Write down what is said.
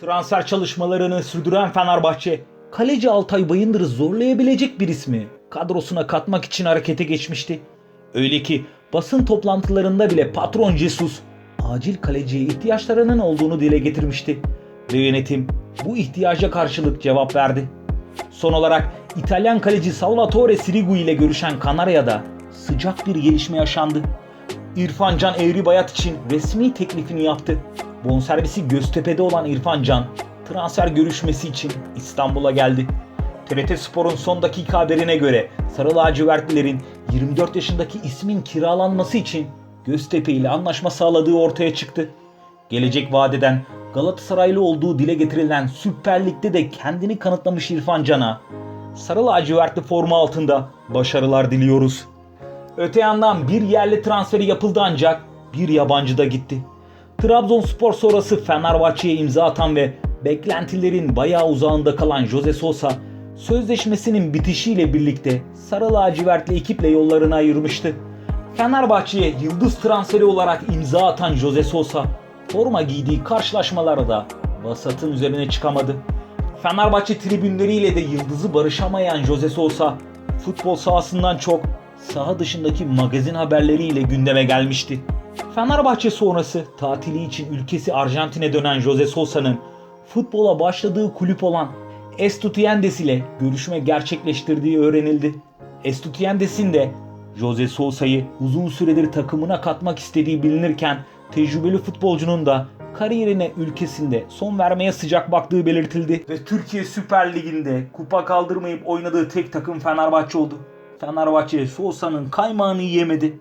Transfer çalışmalarını sürdüren Fenerbahçe, kaleci Altay Bayındır'ı zorlayabilecek bir ismi kadrosuna katmak için harekete geçmişti. Öyle ki basın toplantılarında bile patron Jesus acil kaleciye ihtiyaçlarının olduğunu dile getirmişti. Ve yönetim bu ihtiyaca karşılık cevap verdi. Son olarak İtalyan kaleci Salvatore Sirigu ile görüşen Kanarya'da sıcak bir gelişme yaşandı. İrfan Can Eğribayat için resmi teklifini yaptı. Bonservisi Göztepe'de olan İrfan Can transfer görüşmesi için İstanbul'a geldi. TRT Spor'un son dakika haberine göre Sarı lacivertlilerin 24 yaşındaki ismin kiralanması için Göztepe ile anlaşma sağladığı ortaya çıktı. Gelecek vadeden Galatasaraylı olduğu dile getirilen Süper Lig'de de kendini kanıtlamış İrfan Can'a Sarı lacivertli forma altında başarılar diliyoruz. Öte yandan bir yerli transferi yapıldı ancak bir yabancı da gitti. Trabzonspor sonrası Fenerbahçe'ye imza atan ve beklentilerin bayağı uzağında kalan Jose Sosa sözleşmesinin bitişiyle birlikte Sarı lacivertli ekiple yollarını ayırmıştı. Fenerbahçe'ye yıldız transferi olarak imza atan Jose Sosa forma giydiği karşılaşmalarda vasatın üzerine çıkamadı. Fenerbahçe tribünleriyle de yıldızı barışamayan Jose Sosa futbol sahasından çok saha dışındaki magazin haberleriyle gündeme gelmişti. Fenerbahçe sonrası tatili için ülkesi Arjantin'e dönen Jose Sosa'nın futbola başladığı kulüp olan Estudiantes ile görüşme gerçekleştirdiği öğrenildi. Estudiantes'in de Jose Sosa'yı uzun süredir takımına katmak istediği bilinirken tecrübeli futbolcunun da kariyerine ülkesinde son vermeye sıcak baktığı belirtildi. Ve Türkiye Süper Ligi'nde kupa kaldırmayıp oynadığı tek takım Fenerbahçe oldu. Fenerbahçe Sosa'nın kaymağını yiyemedi.